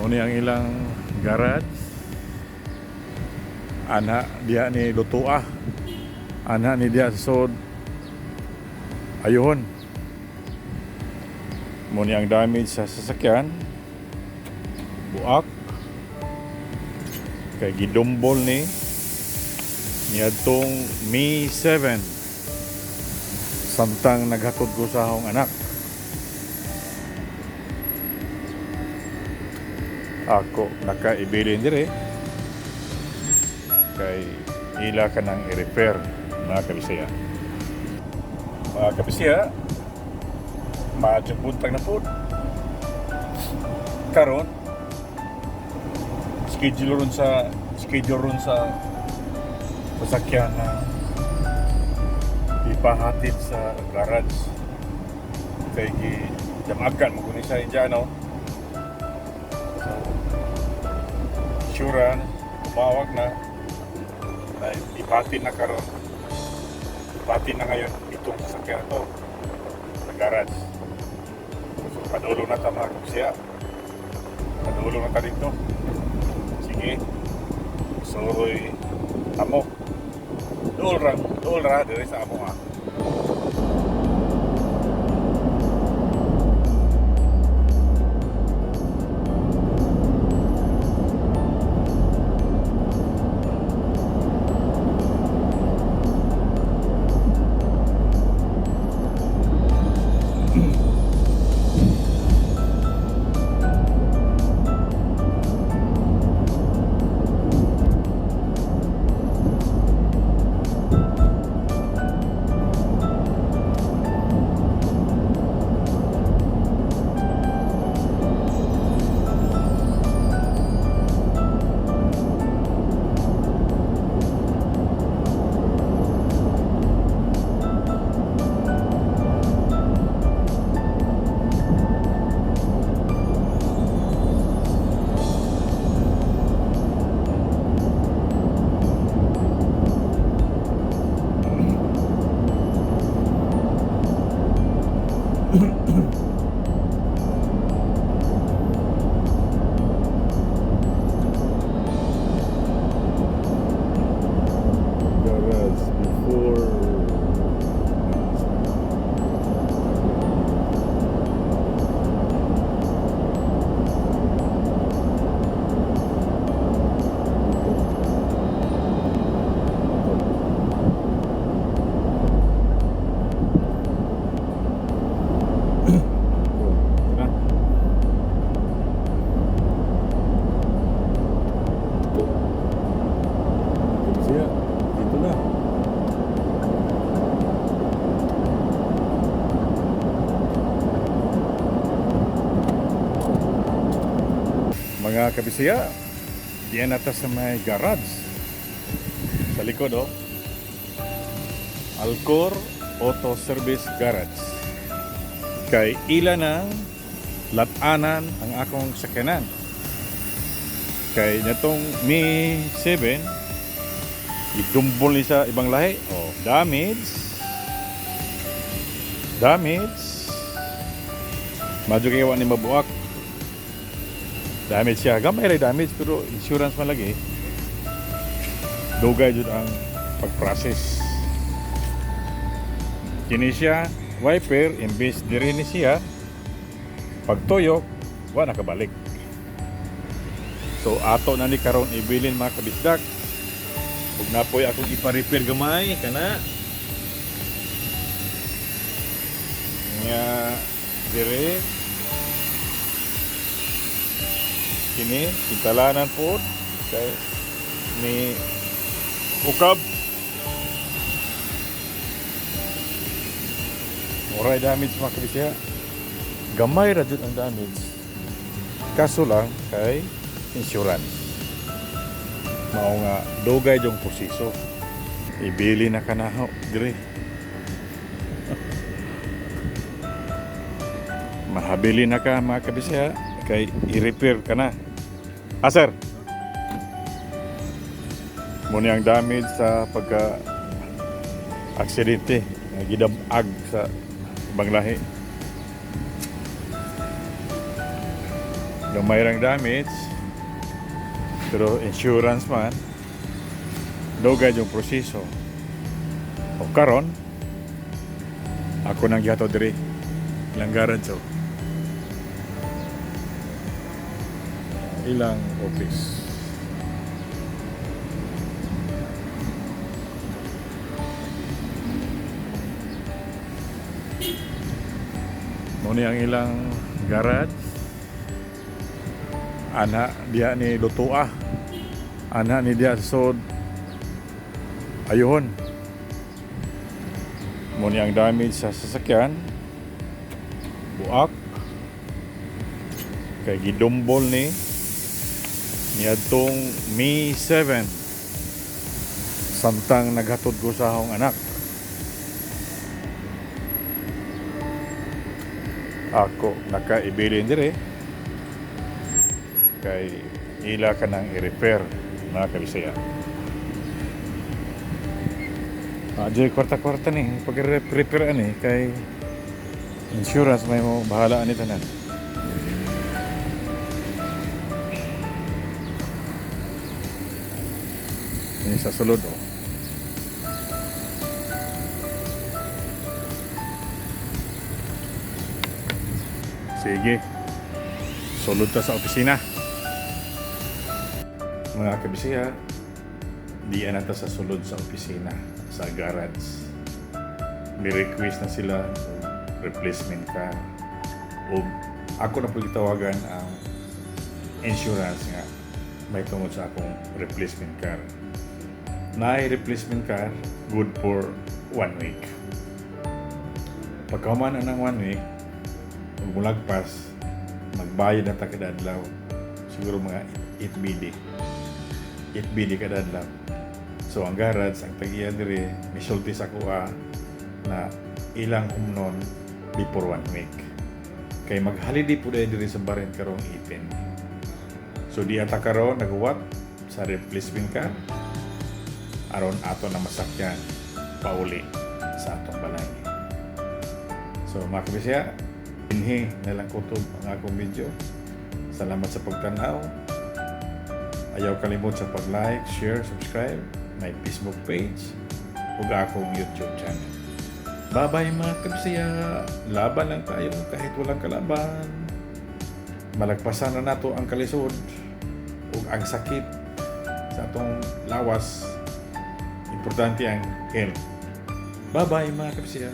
Muni ang ilang garage. Ana diha ni Lutua. Ana ni diha sa sod. Ayun. Muni ang damage sa sasakyan. Buak. Kay gidumbol ni niadtong May 7 samtang naghatod ko sa akong anak. Ako nakaibilin dire kay ila ka nang i-repair mga kabisaya. Mga kabisaya, maadyo buntag na po. Karon, schedule ron sa schedule ron sa sasakyan na ipahatid sa garage kay gi damagan mo kunin sa Indiano sure tumawag na. Na ipahatid na karon. Ipahatid na ngayon itong sasakyan to. Sa garage so padulo na ta mga kapsiya. Padulo na ta dito. Sige. Suroy amo. Dool ra, dool ra dire sa amo ha. Mga kabisaya, diyan nata sa may garage. Sa likod, oh. Alcor Auto Service Garage. Kay ila ng latanan ang akong sakyanan. Kay natong May 7, idumbol ni sa ibang lahi. Oh, damage. Damage. Medyo kayo ni mabuak. Damage siya. Gamay rin damage pero insurance man lagi. Dugay jud ang pag-process. Kini siya wiper imbes diri ni siya pagtuyok wa nakabalik. So ato na ni karon ibilin mga kabisdak Huwag na po akong ipa-repair gamay, kana. Nga, dire. Kini, tintalanan po. Kay, ni ukab. Muray damage mga kabisya. Gamay ra ang damage. Kaso lang kay insurance mao nga dugay jong proseso ibili na kanaho dire mahabili na ka mga kabisya kay i-repair ka na ah sir. Muna ang damage sa pagka aksidente. Nga gidamag sa ibang lahi. Gamay rang damage pero insurance man dugay yung proseso. O karon ako nang gihato diri. Ilang garage ilang office Muna ang ilang garage. Ana diya ni Lutua. Ana ni diya sa sod. Ayun muna ang damage sa sasakyan. Buak. Kay gidumbol ni niadtong May 7 samtang naghatod ko sa akong anak ako nakaibilin dire kay ila ka nang i-repair mga kabisaya. Ah, Diyo'y kwarta-kwarta ni pag-repair ani kay insurance may mo bahala ani tanan. Ini sa sulod oh. Sige. Sulod ta sa opisina. Mga kabisaya, di na ta sa sulod sa opisina, sa garage. May request na sila replacement car. O ako na pagtawagan ang insurance nga may tungod sa akong replacement car. Na replacement car, good for one week. Pagkahuman na ng one week, Pag mulagpas, magbayad na ta kada adlaw. Siguro mga 8 BD. 8 BD kada adlaw. So ang garage, ang tagiya dire, may sulti sa kuha na ilang umnon before one week. Kay mag-holiday po dahil dire sa Barin karong 18. So di ata karon naghuwat sa replacement car aron ato na masakyan pauli sa atong balay. So mga kabisya, Inhi na lang kutob ang akong video. Salamat sa pagtanaw. Ayaw kalimot sa pag-like, share, subscribe. May Facebook page ug akong YouTube channel. Bye-bye mga kabisaya. Laban lang tayo kahit walang kalaban. Malagpasan na nato ang kalisod ug ang sakit sa atong lawas. Importante ang health. Bye-bye mga kabisaya.